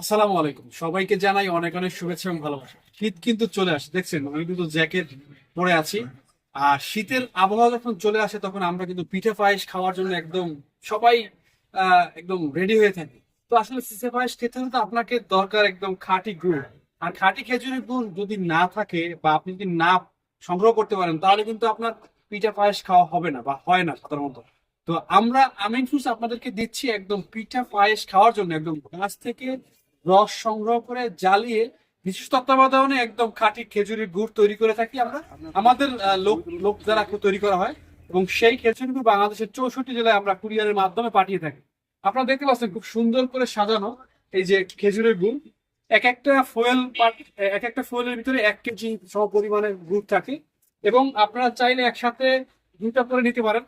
আসসালামু আলাইকুম। সবাইকে জানাই অনেক অনেক শুভেচ্ছা এবং ভালোবাসা। শীত কিন্তু চলে আসে, দেখছেন? আমি কিন্তু জ্যাকেট পরে আছি। আর শীতের আবহাওয়া যখন চলে আসে, তখন আমরা কিন্তু পিঠে পায়েস খাওয়ার জন্য একদম সবাই একদম রেডি হয়ে থাকি। তো আসলে পিঠে পায়েস খেতে হলে তো আপনাকে দরকার একদম খাঁটি গুড়। আর খাঁটি খেজুরের গুড় যদি না থাকে বা আপনি যদি না সংগ্রহ করতে পারেন, তাহলে কিন্তু আপনার পিঠা পায়েস খাওয়া হবে না বা হয় না সাধারণত। তো আমরা আমিন ফুডস আপনাদেরকে দিচ্ছি একদম পিঠা পায়েস খাওয়ার জন্য, একদম গাছ থেকে রস সংগ্রহ করে জ্বালিয়ে বিশেষ তত্ত্বাবধানে একদম খাঁটি খেজুরের গুড় তৈরি করে থাকি আমরা। আমাদের লোক লোক দ্বারা তৈরি করা হয় এবং সেই খেজুরের গুড় বাংলাদেশের চৌষট্টি জেলায় আমরা কুরিয়ারের মাধ্যমে পাঠিয়ে থাকি। আপনারা দেখতে পাচ্ছেন খুব সুন্দর করে সাজানো এই যে খেজুরের গুড়। এক একটা ফয়েল এক একটা ফয়েলের ভিতরে এক কেজি সম পরিমাণের গুড় থাকে এবং আপনারা চাইলে একসাথে দুইটা করে নিতে পারেন।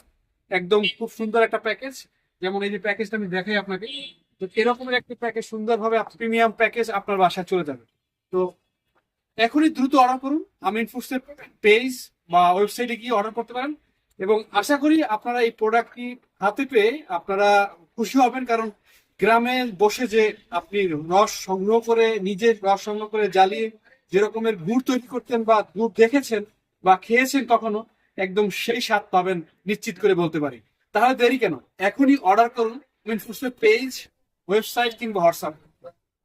একদম খুব সুন্দর একটা প্যাকেজ। যেমন এই যে প্যাকেজটা আমি দেখাই আপনাকে। তো এরকমের একটা প্যাকেজ সুন্দরভাবে প্রিমিয়াম প্যাকেজ আপনার বাসায় চলে যাবে। তো এখনই দ্রুত অর্ডার করুন। আমিন ফুডসের পেজ বা ওয়েবসাইটে গিয়ে অর্ডার করতে পারেন। এবং আশা করি আপনারা এই প্রোডাক্টটি হাতে পেয়ে আপনারা খুশি হবেন। কারণ গ্রামে বসে যে আপনি রস সংগ্রহ করে নিজের রস সংগ্রহ করে জ্বালিয়ে যে রকমের গুড় তৈরি করতেন বা গুড় দেখেছেন বা খেয়েছেন কখনো, একদম সেই স্বাদ পাবেন, নিশ্চিত করে বলতে পারি। তাহলে দেরি কেন? এখনই অর্ডার করুন পেজ ওয়েবসাইট কিংবা হোয়াটসঅ্যাপ।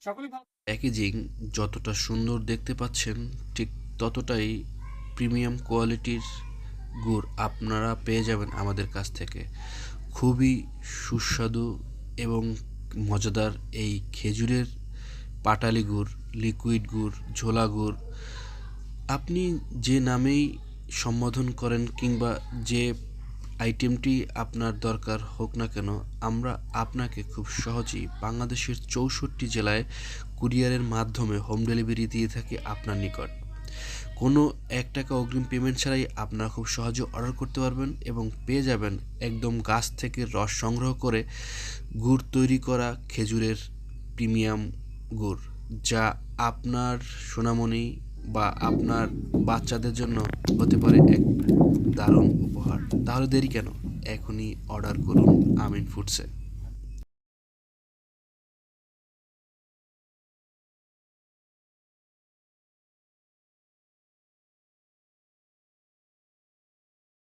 সকলেই ভালো প্যাকেজিং যতটা সুন্দর দেখতে পাচ্ছেন, ঠিক ততটাই প্রিমিয়াম কোয়ালিটির গুড় আপনারা পেয়ে যাবেন আমাদের কাছ থেকে। খুবই সুস্বাদু এবং মজাদার এই খেজুরের পাটালি গুড়, লিকুইড গুড়, ঝোলা গুড়। আপনি যে নামেই সম্বোধন করেন কিংবা যে আইটেমটি আপনার দরকার হোক না কেন, আমরা আপনাকে খুব সহজেই বাংলাদেশের চৌষট্টি জেলায় কুরিয়ারের মাধ্যমে হোম ডেলিভারি দিয়ে থাকি আপনার নিকট। কোনো এক টাকা অগ্রিম পেমেন্ট ছাড়াই আপনারা খুব সহজে অর্ডার করতে পারবেন এবং পেয়ে যাবেন একদম গাছ থেকে রস সংগ্রহ করে গুড় তৈরি করা খেজুরের প্রিমিয়াম গুড়, যা আপনার সোনামণি বা আপনার বাচ্চাদের জন্য হতে পারে এক দারুণ উপহার। তাহলে দেরি কেন? এখনই অর্ডার করুন আমিন ফুডসে